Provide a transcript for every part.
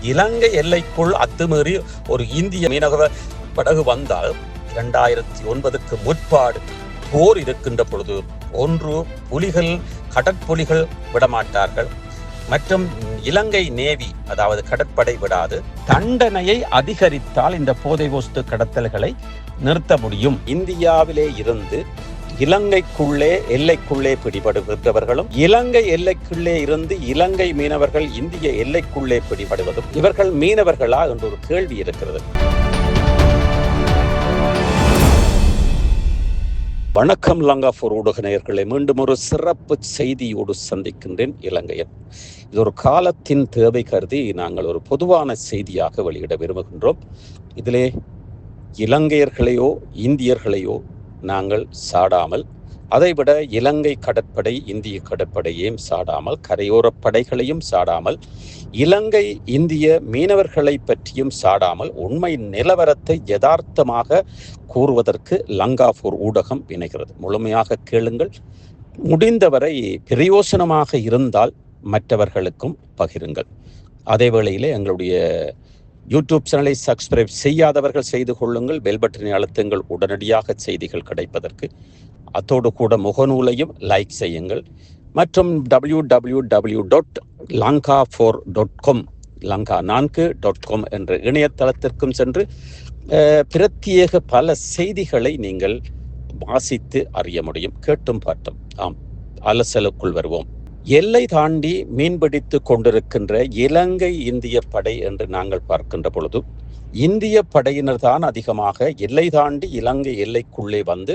இலங்கை எல்லைக்குள் அத்துமீறி ஒரு இந்திய மீனவ படகு வந்தால் இரண்டாயிரத்தி ஒன்பதுக்கு முற்பாடு போர் இருக்கின்ற பொழுது ஒன்று புலிகள் கடற்புலிகள் விடமாட்டார்கள். மற்றும் இலங்கை நேவி அதாவது கடற்படை விடாது தண்டனையை அதிகரித்தால் இந்த போதை வஸ்து கடத்தல்களை நிறுத்த முடியும். இந்தியாவிலே இருந்து இலங்கைக்குள்ளே எல்லைக்குள்ளே பிடிபடுகின்றவர்களும் இலங்கை எல்லைக்குள்ளே இருந்து இலங்கை மீனவர்கள் இந்திய எல்லைக்குள்ளே பிடிபடுவதும் இவர்கள் மீனவர்களா என்ற ஒரு கேள்வி இருக்கிறது. வணக்கம் லங்காபூர் ஊடக நேயர்களை மீண்டும் ஒரு சிறப்பு செய்தியோடு சந்திக்கின்றேன் இலங்கையன் இது ஒரு காலத்தின் தேவை கருதி நாங்கள் ஒரு பொதுவான செய்தியாக வெளியிட விரும்புகின்றோம். இதிலே இலங்கையர்களையோ இந்தியர்களையோ நாங்கள் சாடாமல் அதைவிட இலங்கை கடற்படை இந்திய கடற்படையையும் சாடாமல் கரையோரப் படைகளையும் சாடாமல் இலங்கை இந்திய மீனவர்களை பற்றியும் சாடாமல் உண்மை நிலவரத்தை யதார்த்தமாக கூறுவதற்கு லங்காபூர் ஊடகம் இணைகிறது. முழுமையாக கேளுங்கள். முடிந்தவரை பிரயோசனமாக இருந்தால் மற்றவர்களுக்கும் பகிருங்கள். அதே வேளையிலே எங்களுடைய யூடியூப் சேனலை சப்ஸ்கிரைப் செய்யாதவர்கள் செய்து கொள்ளுங்கள். பெல் பட்டனை அழுத்துங்கள். உடனடியாக செய்திகள் கிடைப்பதற்கு அத்தோடு கூட முகநூலையும் லைக் செய்யுங்கள். மற்றும் W W W dot Lanka four dot com Lanka நான்கு டாட் காம் என்ற இணையதளத்திற்கும் சென்று பிரத்யேக பல செய்திகளை நீங்கள் வாசித்து அறிய முடியும். கேட்டும் பார்த்தோம். ஆம் அலசலுக்குள் வருவோம். எல்லை தாண்டி மீன்பிடித்து கொண்டிருக்கின்ற இலங்கை இந்திய படை என்று நாங்கள் பார்க்கின்ற பொழுது இந்திய படையினர் தான் அதிகமாக எல்லை தாண்டி இலங்கை எல்லைக்குள்ளே வந்து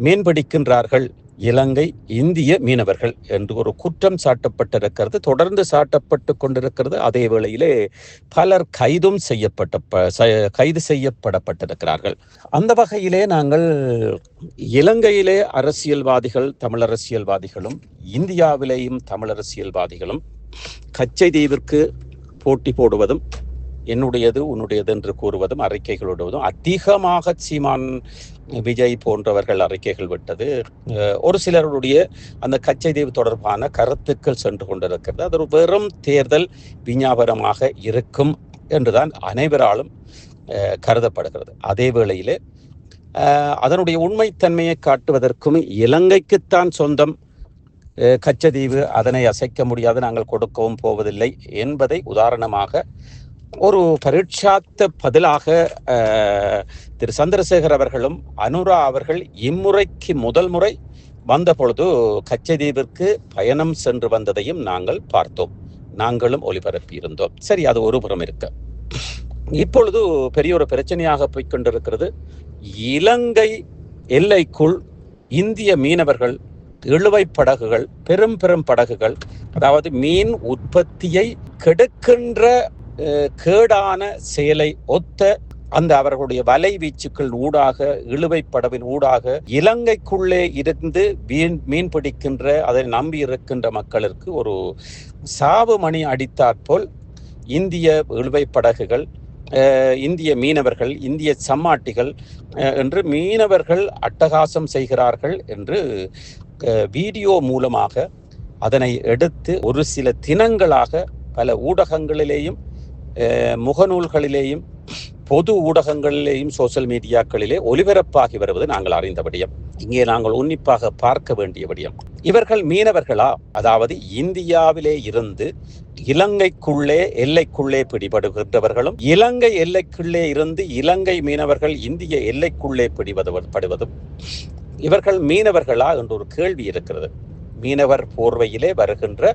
மீன்பிடிக்கின்றார்கள். இலங்கை இந்திய மீனவர்கள் என்று ஒரு குற்றம் சாட்டப்பட்டிருக்கிறது. தொடர்ந்து சாட்டப்பட்டு கொண்டிருக்கிறது. அதே வேளையிலே பலர் கைதும் செய்யப்பட்ட ப- கைது செய்யப்படப்பட்டிருக்கிறார்கள். அந்த வகையிலே நாங்கள் இலங்கையிலே அரசியல்வாதிகள் தமிழ் அரசியல்வாதிகளும் இந்தியாவிலேயும் தமிழ் அரசியல்வாதிகளும் கச்சை தீவிற்கு போட்டி போடுவதும் என்னுடையது உன்னுடையது என்று கூறுவதும் அறிக்கைகள் விடுவதும் அதிகமாக சீமான் விஜய் போன்றவர்கள் அறிக்கைகள் விட்டது. ஒரு சிலருடைய அந்த கச்சை தீவு தொடர்பான கருத்துக்கள் சென்று கொண்டிருக்கிறது. அது ஒரு வெறும் தேர்தல் விஞ்ஞாபனமாக இருக்கும் என்றுதான் அனைவராலும் கருதப்படுகிறது. அதே வேளையிலே அதனுடைய உண்மைத்தன்மையை காட்டுவதற்கும் இலங்கைக்குத்தான் சொந்தம் கச்சதீவு அதனை அசைக்க முடியாது நாங்கள் கொடுக்கவும் போவதில்லை என்பதை உதாரணமாக ஒரு பரீட்சாத்த பதிலாக திரு சந்திரசேகர் அவர்களும் அனுரா அவர்கள் இம்முறைக்கு முதல் முறை வந்த பொழுது பயணம் சென்று வந்ததையும் நாங்கள் பார்த்தோம். நாங்களும் ஒளிபரப்பி இருந்தோம். சரி அது ஒரு புறம் இருக்க. இப்பொழுது பெரிய ஒரு பிரச்சனையாக போய்கொண்டிருக்கிறது இலங்கை எல்லைக்குள் இந்திய மீனவர்கள் இழுவை படகுகள் பெரும் பெரும் படகுகள் அதாவது மீன் உற்பத்தியை கெடுக்கின்ற கேடான செயலை ஒத்த அந்த அவர்களுடைய வலை வீச்சுக்கள் ஊடாக இழுவை படவின் ஊடாக இலங்கைக்குள்ளே இருந்து மீன் மீன் பிடிக்கின்ற அதை நம்பி இருக்கின்ற மக்களுக்கு ஒரு சாவு மணி அடித்தாற்போல் இந்திய இழுவை படகுகள் இந்திய மீனவர்கள் இந்திய சம்மாட்டிகள் என்று மீனவர்கள் அட்டகாசம் செய்கிறார்கள் என்று வீடியோ மூலமாக அதனை எடுத்து ஒரு சில தினங்களாக பல ஊடகங்களிலேயும் முகநூல்களிலேயும் பொது ஊடகங்களிலேயும் சோசியல் மீடியாக்களிலே ஒலிபரப்பாகி வருவது நாங்கள் அறிந்த விடயம் இங்கே நாங்கள் உன்னிப்பாக பார்க்க வேண்டிய விடயம் இவர்கள் மீனவர்களா அதாவது இந்தியாவிலே இருந்து இலங்கைக்குள்ளே எல்லைக்குள்ளே பிடிபடுகின்றவர்களும் இலங்கை எல்லைக்குள்ளே இருந்து இலங்கை மீனவர்கள் இந்திய எல்லைக்குள்ளே பிடிபடுவதும் படுவதும் இவர்கள் மீனவர்களா என்ற ஒரு கேள்வி இருக்கிறது மீனவர் போர்வையிலே வருகின்ற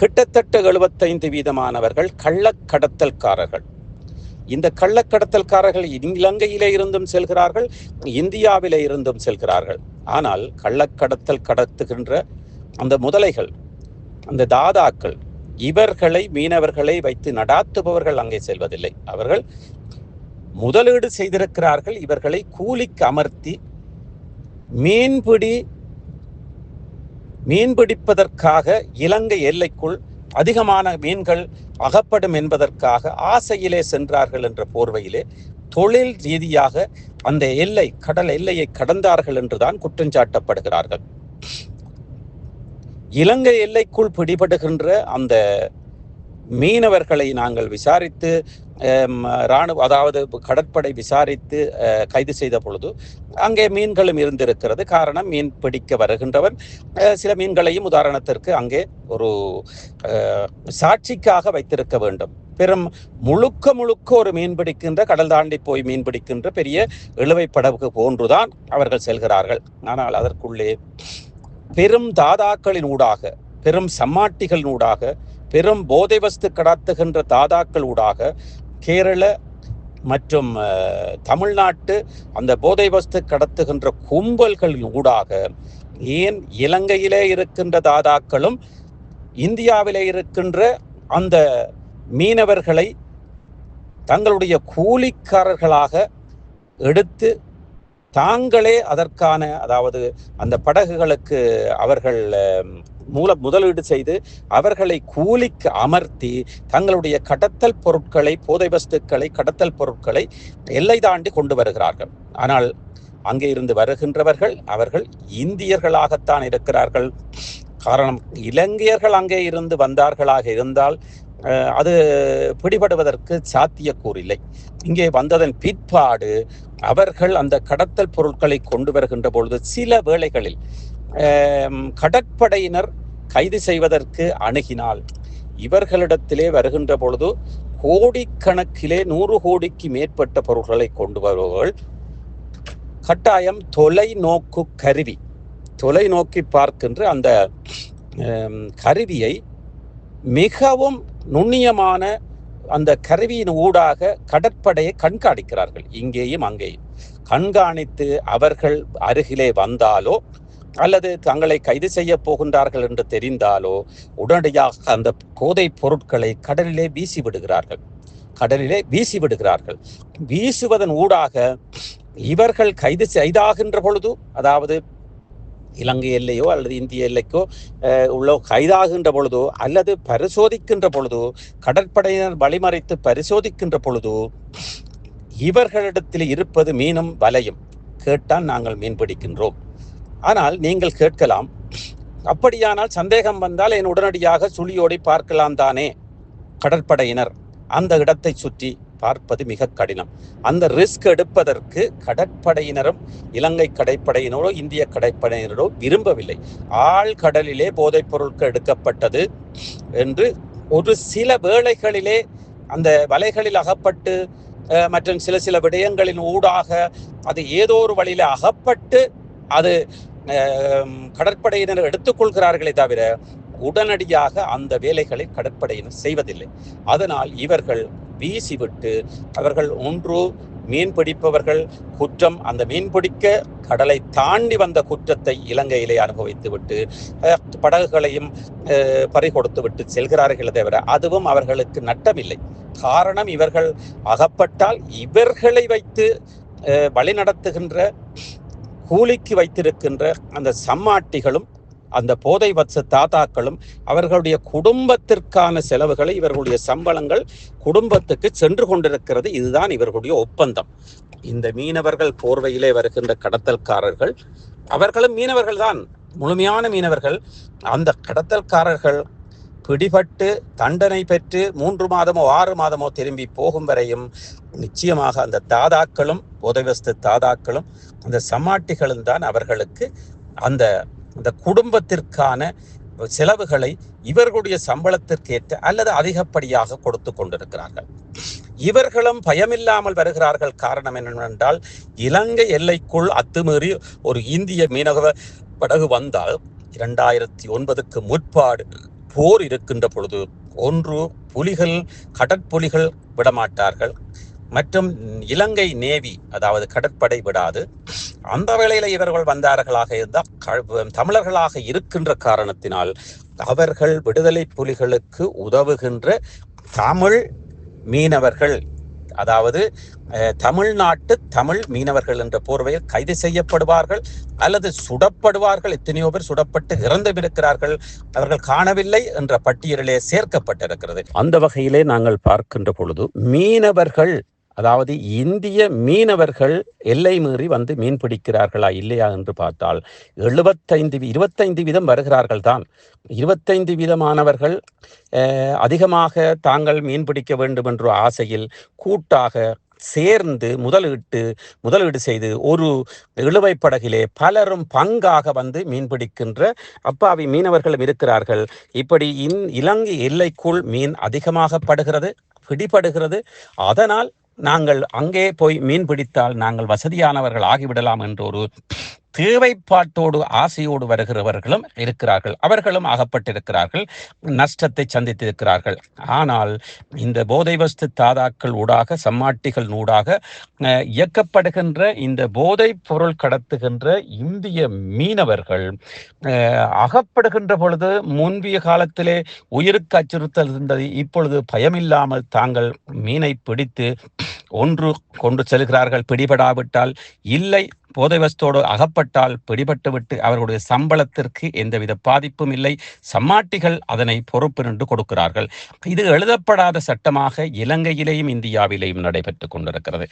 கிட்டத்தட்ட எழுபத்தைந்து வீதமானவர்கள் கள்ளக்கடத்தல்காரர்கள். இந்த கள்ளக்கடத்தல்காரர்கள் இலங்கையிலே இருந்தும் செல்கிறார்கள் இந்தியாவிலே இருந்தும் செல்கிறார்கள். ஆனால் கள்ளக்கடத்தல் கடத்துகின்ற அந்த முதலைகள் அந்த தாதாக்கள் இவர்களை மீனவர்களை வைத்து நடாத்துபவர்கள் அங்கே செல்வதில்லை. அவர்கள் முதலீடு செய்திருக்கிறார்கள் இவர்களை கூலிக்கு அமர்த்தி மீன்பிடி மீன்பிடிப்பதற்காக இலங்கை எல்லைக்குள் அதிகமான மீன்கள் அகப்படும் என்பதற்காக ஆசையிலே சென்றார்கள் என்ற போர்வையிலே தொழில் ரீதியாக அந்த எல்லை கடல் எல்லையை கடந்தார்கள் என்றுதான் குற்றஞ்சாட்டப்படுகிறார்கள் இலங்கை எல்லைக்குள் பிடிபடுகின்ற அந்த மீனவர்களை நாங்கள் விசாரித்து இராணுவ அதாவது கடற்படை விசாரித்து கைது செய்த பொழுது அங்கே மீன்களும் இருந்திருக்கிறது. காரணம் மீன் பிடிக்க வருகின்றவன் அஹ், சில மீன்களையும் உதாரணத்திற்கு அங்கே ஒரு அஹ், சாட்சிக்காக வைத்திருக்க வேண்டும். பெரும் முழுக்க முழுக்க ஒரு மீன் பிடிக்கின்ற கடல் தாண்டி போய் மீன் பிடிக்கின்ற பெரிய இழுவை படகு போன்றுதான் அவர்கள் செல்கிறார்கள். ஆனால் அதற்குள்ளே பெரும் தாதாக்களின் ஊடாக பெரும் சம்மாட்டிகளின் ஊடாக பெரும் போதை வஸ்து கடத்துகின்ற தாதாக்கள் ஊடாக கேரள மற்றும் தமிழ்நாட்டு அந்த போதை வஸ்து கடத்துகின்ற கும்பல்களின் ஊடாக ஏன் இலங்கையிலே இருக்கின்ற தாதாக்களும் இந்தியாவிலே இருக்கின்ற அந்த மீனவர்களை தங்களுடைய கூலிக்காரர்களாக எடுத்து தாங்களே அதற்கான அதாவது அந்த படகுகளுக்கு அவர்கள் மூல முதலீடு செய்து அவர்களை கூலிக்கு அமர்த்தி தங்களுடைய கடத்தல் பொருட்களை போதை வஸ்துக்களை கடத்தல் பொருட்களை எல்லை தாண்டி கொண்டு வருகிறார்கள். ஆனால் அங்கே இருந்து வருகின்றவர்கள் அவர்கள் இந்தியர்களாகத்தான் இருக்கிறார்கள். காரணம் இலங்கையர்கள் அங்கே இருந்து வந்தார்களாக இருந்தால் அது பிடிபடுவதற்கு சாத்தியக்கூறில்லை. இங்கே வந்ததன் பிற்பாடு அவர்கள் அந்த கடத்தல் பொருட்களை கொண்டு வருகின்ற பொழுது சில வேளைகளில் கடற்படையினர் கைது செய்வதற்கு அணுகினால். இவர்களிடத்திலே வருகின்ற பொழுது கோடிக்கணக்கிலே நூறு கோடிக்கு மேற்பட்ட பொருட்களை கொண்டு வருபவர்கள் கட்டாயம் தொலைநோக்கு கருவி. தொலைநோக்கி பார்க்கின்ற அந்த கருவியை மிகவும் நுண்ணியமான அந்த கருவியின் ஊடாக கடற்படையை கண்காணிக்கிறார்கள். இங்கேயும் அங்கேயும். கண்காணித்து அவர்கள் அருகிலே வந்தாலோ அல்லது தங்களை கைது செய்ய போகின்றார்கள் என்று தெரிந்தாலோ உடனடியாக அந்த போதைப் பொருட்களை கடலிலே வீசி விடுகிறார்கள் கடலிலே வீசி விடுகிறார்கள் வீசுவதன் ஊடாக இவர்கள் கைது செய்தாகின்ற பொழுது அதாவது இலங்கை எல்லையோ அல்லது இந்திய எல்லைக்கோ உள்ள கைதாகின்ற பொழுதோ அல்லது பரிசோதிக்கின்ற பொழுதோ கடற்படையினர் வழிமறைத்து பரிசோதிக்கின்ற பொழுதோ இவர்களிடத்தில் இருப்பது மீனும் வலையும். கேட்டால் நாங்கள் மீன் பிடிக்கின்றோம். ஆனால் நீங்கள் கேட்கலாம் அப்படியானால் சந்தேகம் வந்தால் என் உடனடியாக சுழியோடி பார்க்கலாம் தானே? கடற்படையினர் அந்த இடத்தை சுற்றி பார்ப்பது மிக கடினம். அந்த ரிஸ்க் எடுப்பதற்கு கடற்படையினரும் இலங்கை கடற்படையினரோ இந்திய கடற்படையினரோ விரும்பவில்லை. ஆழ்கடலிலே போதைப் பொருட்கள் எடுக்கப்பட்டது என்று ஒரு சில வேளைகளிலே அந்த வலைகளில் அகப்பட்டு மற்றும் சில சில விடயங்களின் ஊடாக அது ஏதோ ஒரு வழியில அகப்பட்டு அது கடற்படையினர் எடுத்துக்கொள்கிறார்களே தவிர உடனடியாக அந்த வேலைகளை கடற்படையினர் செய்வதில்லை. அதனால் இவர்கள் வீசிவிட்டு அவர்கள் ஒன்று மீன் பிடிப்பவர்கள் குற்றம் அந்த மீன் பிடிக்க கடலை தாண்டி வந்த குற்றத்தை இலங்கையிலே அனுபவித்து விட்டு படகுகளையும் பறிகொடுத்து விட்டு செல்கிறார்களே தவிர அதுவும் அவர்களுக்கு நட்டமில்லை. காரணம் இவர்கள் அகப்பட்டால் இவர்களை வைத்து வழிநடத்துகின்ற கூலிக்கு வைத்திருக்கின்ற அந்த சம்மாட்டிகளும் அந்த போதை வத்ச தாத்தாக்களும் அவர்களுடைய குடும்பத்திற்கான செலவுகளை இவர்களுடைய சம்பளங்கள் குடும்பத்துக்கு சென்று கொண்டிருக்கிறது. இதுதான் இவர்களுடைய ஒப்பந்தம். இந்த மீனவர்கள் போர்வையிலே வருகின்ற கடத்தல்காரர்கள் அவர்களும் மீனவர்கள் தான். முழுமையான மீனவர்கள். அந்த கடத்தல்காரர்கள் பிடிபட்டு தண்டனை பெற்று மூன்று மாதமோ ஆறு மாதமோ திரும்பி போகும் வரையும் நிச்சயமாக அந்த தாதாக்களும் போதைவஸ்து தாதாக்களும் அந்த சமாட்டிகளும் தான் அவர்களுக்கு அந்த அந்த குடும்பத்திற்கான செலவுகளை இவர்களுடைய சம்பளத்திற்கேற்ற அல்லது அதிகப்படியாக கொடுத்து கொண்டிருக்கிறார்கள். இவர்களும் பயமில்லாமல் வருகிறார்கள். காரணம் என்னவென்றால் இலங்கை எல்லைக்குள் அத்துமீறி ஒரு இந்திய மீனவ படகு வந்தால் இரண்டாயிரத்தி ஒன்பதுக்கு முற்பாடு போர் இருக்கின்ற பொழுது ஒன்று புலிகள் கடற்புலிகள் விடமாட்டார்கள். மற்றும் இலங்கை நேவி அதாவது கடற்படை விடாது அந்த வேளையில இவர்கள் வந்தார்களாக இருந்தால் க- தமிழர்களாக இருக்கின்ற காரணத்தினால் அவர்கள் விடுதலை புலிகளுக்கு உதவுகின்ற தமிழ் மீனவர்கள் அதாவது தமிழ்நாட்டு தமிழ் மீனவர்கள் என்ற போர்வையில் கைது செய்யப்படுவார்கள் அல்லது சுடப்படுவார்கள். எத்தனையோ பேர் சுடப்பட்டு இறந்தும் இருக்கிறார்கள் அவர்கள் காணவில்லை என்ற பட்டியலிலே சேர்க்கப்பட்டிருக்கிறது. அந்த வகையிலே நாங்கள் பார்க்கின்ற பொழுது மீனவர்கள் அதாவது இந்திய மீனவர்கள் எல்லை மீறி வந்து மீன் பிடிக்கிறார்களா இல்லையா என்று பார்த்தால் எழுபத்தைந்து இருபத்தைந்து வீதம் வருகிறார்கள் தான். இருபத்தைந்து வீதமானவர்கள் அதிகமாக தாங்கள் மீன் பிடிக்க வேண்டும் என்ற ஆசையில் கூட்டாக சேர்ந்து முதலீட்டு முதலீடு செய்து ஒரு இழுவை படகிலே பலரும் பங்காக வந்து மீன் பிடிக்கின்ற அப்பாவி மீனவர்களும் இருக்கிறார்கள். இப்படி இன் இலங்கை எல்லைக்குள் மீன் அதிகமாக படுகிறது பிடிபடுகிறது. அதனால் நாங்கள் அங்கே போய் மீன் பிடித்தால் நாங்கள் வசதியானவர்கள் ஆகிவிடலாம் என்ற ஒரு தேவைப்பாட்டோடு ஆசையோடு வருகிறவர்களும் இருக்கிறார்கள். அவர்களும் அகப்பட்டிருக்கிறார்கள். நஷ்டத்தை சந்தித்திருக்கிறார்கள். ஆனால் இந்த போதை வஸ்து தாதாக்கள் ஊடாக சம்மாட்டிகள் ஊடாக இயக்கப்படுகின்ற இந்த போதை பொருள் கடத்துகின்ற இந்திய மீனவர்கள் அகப்படுகின்ற பொழுது முன்பிய காலத்திலே உயிருக்கு அச்சுறுத்தல் இருந்தது. இப்பொழுது பயமில்லாமல் தாங்கள் மீனை பிடித்து ஒன்று கொண்டு செல்கிறார்கள். பிடிபடாவிட்டால் இல்லை. போதை வஸ்தோடு அகப்பட்டால் பிடிபட்டுவிட்டு அவர்களுடைய சம்பளத்திற்கு எந்தவித பாதிப்பும் இல்லை. சம்மாட்டிகள் அதனை பொறுப்பு நின்று கொடுக்கிறார்கள். இது எழுதப்படாத சட்டமாக இலங்கையிலேயும் இந்தியாவிலேயும் நடைபெற்று கொண்டிருக்கிறது.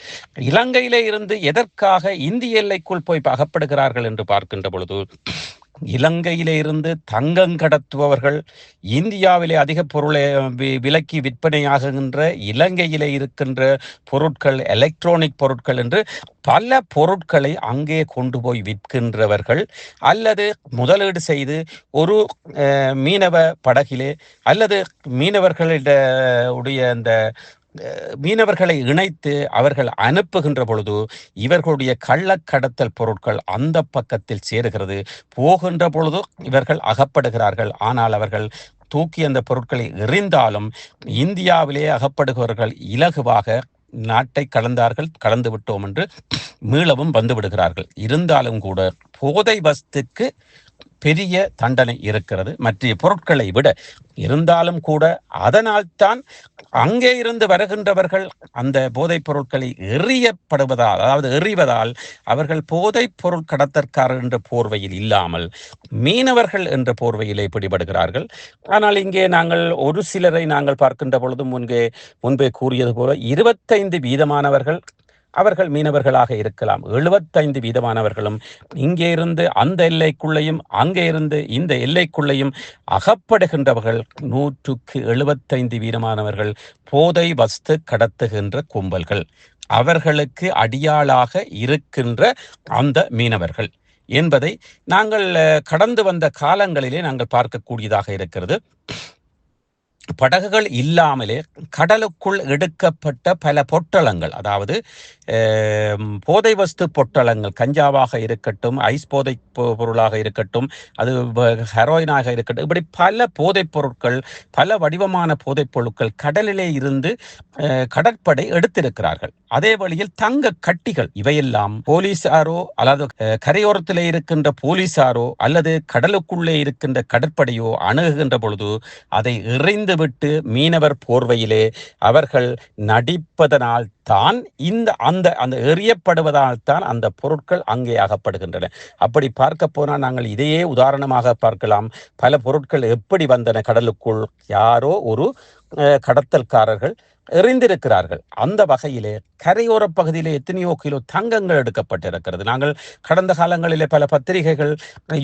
இலங்கையிலே இருந்து எதற்காக இந்திய எல்லைக்குள் போய் அகப்படுகிறார்கள் என்று பார்க்கின்ற பொழுது இலங்கையிலே இருந்து தங்கம் கடத்துபவர்கள் இந்தியாவிலே அதிக பொருளை விலக்கி விலைக்கு விற்பனையாகுகின்ற இலங்கையிலே இருக்கின்ற பொருட்கள் எலக்ட்ரானிக் பொருட்கள் என்று பல பொருட்களை அங்கே கொண்டு போய் விற்கின்றவர்கள். அல்லது முதலீடு செய்து ஒரு மீனவ படகிலே அல்லது மீனவர்களிட உடைய அந்த மீனவர்களை இணைத்து அவர்கள் அனுப்புகின்ற பொழுது இவர்களுடைய கள்ளக்கடத்தல் பொருட்கள் அந்த பக்கத்தில் சேருகிறது. போகின்ற பொழுது இவர்கள் அகப்படுகிறார்கள். ஆனால் அவர்கள் தூக்கி அந்த பொருட்களை எறிந்தாலும் இந்தியாவிலே அகப்படுகிறவர்கள் இலகுவாக நாட்டை கலந்தார்கள் கலந்து விட்டோம் என்று மீளவும் வந்து விடுகிறார்கள். இருந்தாலும் கூட போதை வஸ்துக்கு பெரிய தண்டனை இருக்கிறது. மற்ற பொருட்களை விட இருந்தாலும் கூட அதனால்தான் அங்கே இருந்து வருகின்றவர்கள் அந்த போதைப் பொருட்களை எறியப்படுவதால் அதாவது எறிவதால் அவர்கள் போதைப் பொருள் கடத்தற்காரர் என்ற போர்வையில் இல்லாமல் மீனவர்கள் என்ற போர்வையிலே பிடிபடுகிறார்கள். ஆனால் இங்கே நாங்கள் ஒரு சிலரை நாங்கள் பார்க்கின்ற பொழுது முன்பே முன்பே கூறியது போல இருபத்தைந்து வீதமானவர்கள் அவர்கள் மீனவர்களாக இருக்கலாம். எழுபத்தைந்து வீதமானவர்களும் இங்கே இருந்து அந்த எல்லைக்குள்ளேயும் அங்கே இருந்து இந்த எல்லைக்குள்ளேயும் அகப்படுகின்றவர்கள் நூற்றுக்கு எழுபத்தைந்து வீதமானவர்கள் போதை வஸ்து கடத்துகின்ற கும்பல்கள். அவர்களுக்கு அடியாளாக இருக்கின்ற அந்த மீனவர்கள் என்பதை நாங்கள் கடந்து வந்த காலங்களிலே நாங்கள் பார்க்கக்கூடியதாக இருக்கிறது. படகுகள் இல்லாமலே கடலுக்குள் எடுக்கப்பட்ட பல பொட்டலங்கள் அதாவது போதை வஸ்து பொட்டலங்கள் கஞ்சாவாக இருக்கட்டும் ஐஸ் போதை பொ- பொருளாக இருக்கட்டும் அது ஹெரோயினாக இருக்கட்டும் இப்படி பல போதைப் பொருட்கள் பல வடிவமான போதைப் பொருட்கள் கடலிலே இருந்து கடற்படை எடுத்திருக்கிறார்கள். அதே வழியில் தங்க கட்டிகள் இவையெல்லாம் போலீசாரோ அல்லது கரையோரத்தில் கரையோரத்திலே இருக்கின்ற போலீசாரோ அல்லது கடலுக்குள்ளே இருக்கின்ற கடற்படையோ அணுகுகின்ற பொழுது அதை இறைந்து விட்டு மீனவர் போர்வையிலே அவர்கள் நடிப்பதனால் தான் இந்த அந்த அந்த எறியப்படுவதால் தான் அந்த பொருட்கள் அங்கே அகப்படுகின்றன. அப்படி பார்க்க போனால் நாங்கள் இதையே உதாரணமாக பார்க்கலாம். பல பொருட்கள் எப்படி வந்தன கடலுக்குள்? யாரோ ஒரு அஹ், கடத்தல்காரர்கள் எறிந்திருக்கிறார்கள் அந்த வகையிலே கரையோர பகுதியிலே எத்தனையோ கிலோ தங்கங்கள் எடுக்கப்பட்டிருக்கிறது. நாங்கள் கடந்த காலங்களிலே பல பத்திரிகைகள்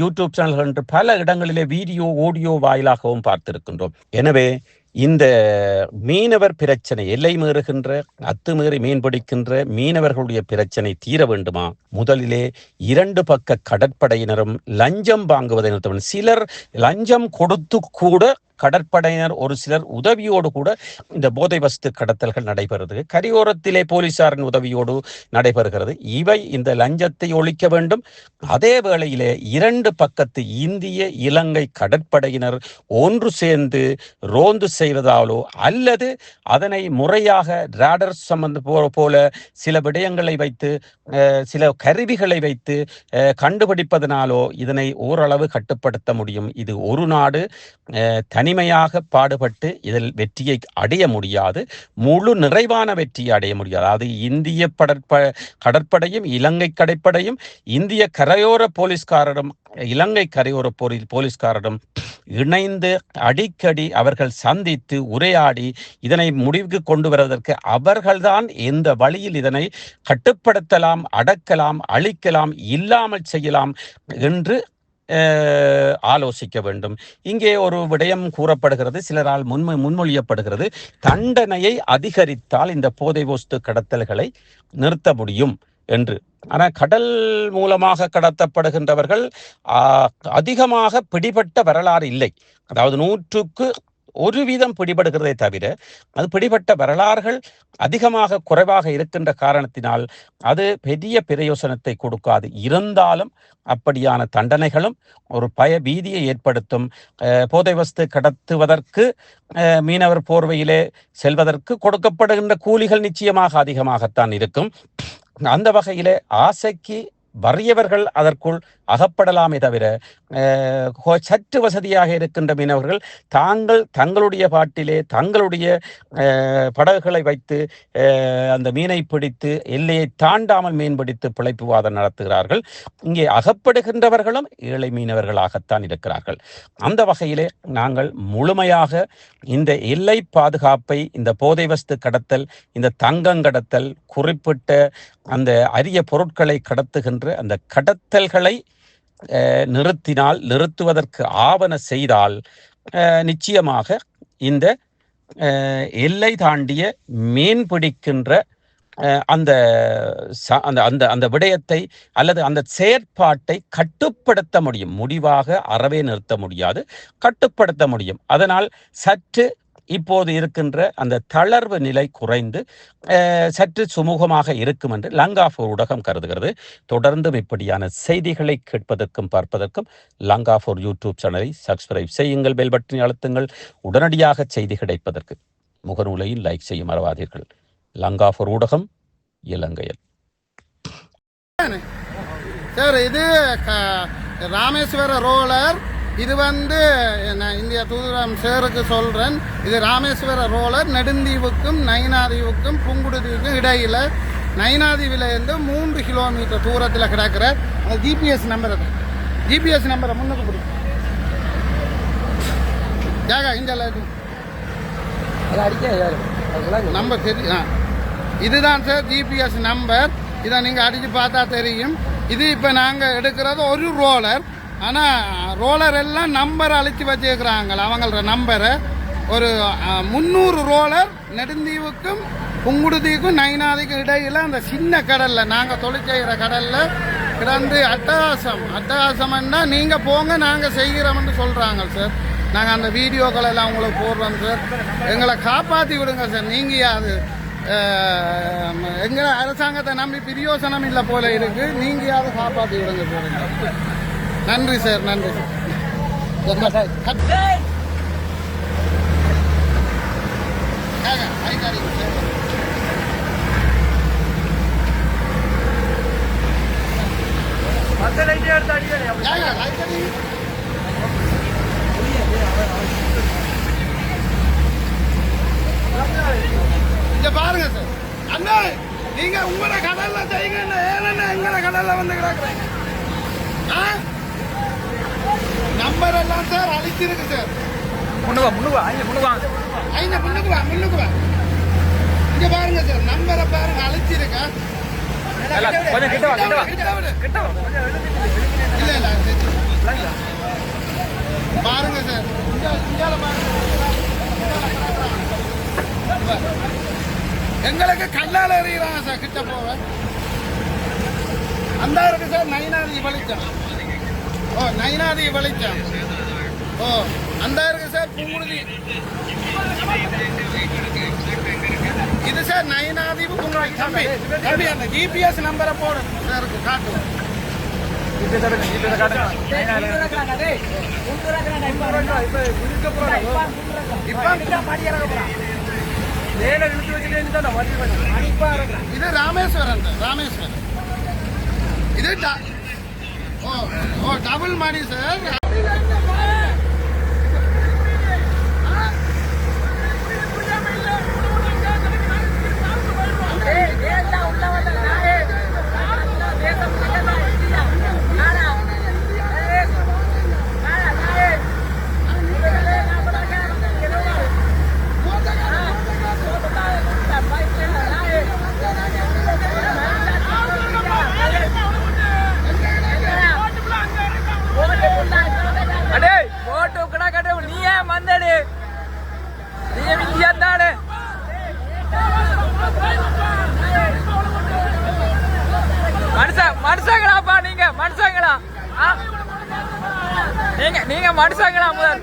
யூடியூப் சேனல்கள் என்று பல இடங்களிலே வீடியோ ஆடியோ வாயிலாகவும் பார்த்திருக்கின்றோம். எனவே இந்த மீனவர் பிரச்சனை எல்லை மீறுகின்ற அத்துமீறி மீன் பிடிக்கின்ற மீனவர்களுடைய பிரச்சனை தீர வேண்டுமா? முதலிலே இரண்டு பக்க கடற்படையினரும் லஞ்சம் வாங்குவதை நிறுத்த சிலர் லஞ்சம் கொடுத்து கூட கடற்படையினர் ஒரு சிலர் உதவியோடு கூட இந்த போதை வஸ்து கடத்தல்கள் நடைபெறுகிறது கரையோரத்திலே போலீசாரின் உதவியோடு நடைபெறுகிறது. இவை இந்த லஞ்சத்தை ஒழிக்க வேண்டும். அதே வேளையிலே இரண்டு பக்கத்து இந்திய இலங்கை கடற்படையினர் ஒன்று சேர்ந்து ரோந்து செய்வதாலோ அல்லது அதனை முறையாக ராடர் சம்பந்த போல சில விடயங்களை வைத்து சில கருவிகளை வைத்து கண்டுபிடிப்பதனாலோ இதனை ஓரளவு கட்டுப்படுத்த முடியும். இது ஒரு நாடு தனி தனிமையாக பாடுபட்டு இதில் வெற்றியை அடைய முடியாது முழு நிறைவான வெற்றியை அடைய முடியாது. அது இந்திய படற்ப கடற்படையும் இலங்கை கடற்படையும் இந்திய கரையோர போலீஸ்காரரும் இலங்கை கரையோர போலீ போலீஸ்காரரும் இணைந்து அடிக்கடி அவர்கள் சந்தித்து உரையாடி இதனை முடிவுக்கு கொண்டு வருவதற்கு அவர்கள்தான் எந்த வழியில் இதனை கட்டுப்படுத்தலாம் அடக்கலாம் அழிக்கலாம் இல்லாமல் செய்யலாம் என்று ஆலோசிக்க வேண்டும். இங்கே ஒரு விடயம் கூறப்படுகிறது சிலரால் முன்மொ முன்மொழியப்படுகிறது. தண்டனையை அதிகரித்தால் இந்த போதை வஸ்து கடத்தல்களை நிறுத்த முடியும் என்று. ஆனால் கடல் மூலமாக கடத்தப்படுகின்றவர்கள் அதிகமாக பிடிபட்ட வரலாறு இல்லை. அதாவது நூற்றுக்கு ஒரு வீதம் பிடிபடுகிறதே தவிர அது பிடிபட்ட வரலாறுகள் அதிகமாக குறைவாக இருக்கின்ற காரணத்தினால் அது பெரிய பிரயோசனத்தை கொடுக்காது. இருந்தாலும் அப்படியான தண்டனைகளும் ஒரு பய பீதியை ஏற்படுத்தும். போதை வஸ்து கடத்துவதற்கு மீனவர் போர்வையிலே செல்வதற்கு கொடுக்கப்படுகின்ற கூலிகள் நிச்சயமாக அதிகமாகத்தான் இருக்கும். அந்த வகையிலே ஆசைக்கு வறியவர்கள் அதற்குள் அகப்படலாமே தவிர சற்று வசதியாக இருக்கின்ற மீனவர்கள் தாங்கள் தங்களுடைய பாட்டிலே தங்களுடைய படகுகளை வைத்து அந்த மீனை பிடித்து எல்லையை தாண்டாமல் மீன் பிடித்து பிழைப்புவாதம் நடத்துகிறார்கள். இங்கே அகப்படுகின்றவர்களும் ஏழை மீனவர்களாகத்தான் இருக்கிறார்கள். அந்த வகையிலே நாங்கள் முழுமையாக இந்த எல்லை பாதுகாப்பை இந்த போதை வஸ்து கடத்தல் இந்த தங்கம் கடத்தல் குறிப்பிட்ட அந்த அரிய பொருட்களை கடத்துகின்ற அந்த கடத்தல்களை நிறுத்தினால் நிறுத்துவதற்கு ஆவண செய்தால் நிச்சயமாக இந்த எல்லை தாண்டிய மீன் பிடிக்கின்ற அந்த ச- அந்த அந்த அந்த விடயத்தை அல்லது அந்த செயற்பாட்டை கட்டுப்படுத்த முடியும். முடிவாக அறவே நிறுத்த முடியாது. கட்டுப்படுத்த முடியும். அதனால் சற்று இப்போது இருக்கின்ற அந்த தளர்வு நிலை குறைந்து சற்று சுமூகமாக இருக்கும் என்று லங்காஃப் ஊடகம் கருதுகிறது. தொடர்ந்தும் இப்படியான செய்திகளை கேட்பதற்கும் பார்ப்பதற்கும் லங்காஃபோர் யூடியூப் சேனலை சப்ஸ்கிரைப் செய்யுங்கள் பெல் பட்டனை அழுத்துங்கள். உடனடியாக செய்தி கிடைப்பதற்கு முகநூலையில் லைக் செய்ய மறவாதீர்கள். லங்காஃபோர் ஊடகம் இலங்கையில். சார் இது ராமேஸ்வர ரோலர் இது வந்து நான் இந்திய தூதரம் சேருக்கு சொல்கிறேன் இது ராமேஸ்வர ரோலர் நெடுந்தீவுக்கும் நைனாதீவுக்கும் புங்குடுதீவுக்கும் இடையில். நைனாதீவில் இருந்து மூன்று கிலோமீட்டர் தூரத்தில் கிடக்கிற அந்த ஜிபிஎஸ் நம்பர் ஜிபிஎஸ் நம்பரை முன்னுக்கு பிடிக்கும் ஜாகா இந்த நம்பர் தெரியும் ஆ. இதுதான் சார் ஜிபிஎஸ் நம்பர். இதை நீங்கள் அடித்து பார்த்தா தெரியும். இது இப்போ நாங்கள் எடுக்கிறது ஒரு ரோலர். ஆனால் ரோலர் எல்லாம் நம்பர் அழைச்சி வச்சுருக்குறாங்க அவங்களோட நம்பரை ஒரு முந்நூறு ரோலர் நெடுந்தீவுக்கும் புங்குடுதீவுக்கும் நைனாதிக்கும் இடையில் அந்த சின்ன கடலில் நாங்கள் தொழில் செய்கிற கடலில் கிடந்து அட்டகாசம். அட்டகாசம்னா நீங்கள் போங்க நாங்கள் செய்கிறோம்னு சொல்கிறாங்க சார் நாங்கள் அந்த வீடியோக்கள் எல்லாம் உங்களுக்கு போடுறோம் சார் எங்களை காப்பாற்றி விடுங்க சார் நீங்கள் யாரு? எங்களை அரசாங்கத்தை நம்பி பிரியோசனம் இல்லை போல இருக்குது நீங்கள் யாரும் காப்பாற்றி விடுங்க சார் நன்றி சார் நன்றி சார். லைட் அடிங்க சார். ஏங்க, லைட் அடிங்க. இங்க பாருங்க சார். அண்ணா நீங்க உங்களோட கடல்ல செய்யுங்க ஏன்னா எங்களை கடல்ல வந்து கிடக்குறீங்க. நம்பர் எல்லாம் சார் அழிச்சிருக்கு சார். முன்னுவா முன்னுவா ஐயா முன்னுவா. ஐயா முன்னுக்கு வா முன்னுக்கு வா இங்க பாருங்க சார் நம்பரை பாருங்க அழிச்சிருக்கா. கொஞ்சம் கிட்ட வா கிட்ட வா. கிட்ட வா இல்ல. பாருங்க சார். பாருங்க. எங்களுக்கு கல்லால் எறிகிறாங்க சார் கிட்ட போக. அந்த இருக்கு சார் நைனாதி வெளிச்சம் ஓ நயனாதி வளைச்சம் ஓ அந்த இருக்கு சார் பூங்குருதி இது சார் நயனாதி பூங்குருதி தம்பி தம்பி அந்த ஜிபிஎஸ் நம்பரை போடு. சார் காட்டு. இது ராமேஸ்வரன் ராமேஸ்வரன் இது ஓ டபுள் மாடி சார். വന്നേടേ എന്താണ് மனுஷ மனுஷங்களாப்பா நீங்க மனுஷங்களா? நீங்க நீங்க மனுஷங்களா முதல்?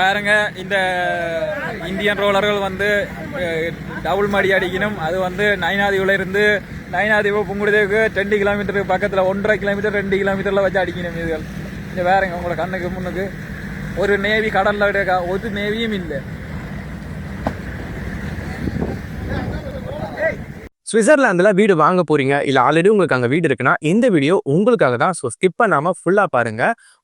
பாருங்க இந்த இந்தியன் ரோலர்கள் வந்து டபுள் மாடி அடிக்கணும். அது வந்து நயனாதிவில் இருந்து நயனாதிவு புங்குடுதேவுக்கு ரெண்டு கிலோமீட்டருக்கு பக்கத்தில் ஒன்றரை கிலோமீட்டர் ரெண்டு கிலோமீட்டரில் வச்சு அடிக்கணும் இதுகள். இங்கே பாருங்க உங்களோட கண்ணுக்கு முன்னுக்கு. ஒரு நேவி கடலில் ஒரு நேவியும் இல்லை. சுவிட்சர்லாந்தில் வீடு வாங்க போறீங்க இல்லை ஆல்ரெடி உங்களுக்கு அங்கே வீடு இருக்குன்னா இந்த வீடியோ உங்களுக்காக தான் ஸோ ஸ்கிப் பண்ணாமல் ஃபுல்லாக பாருங்கள்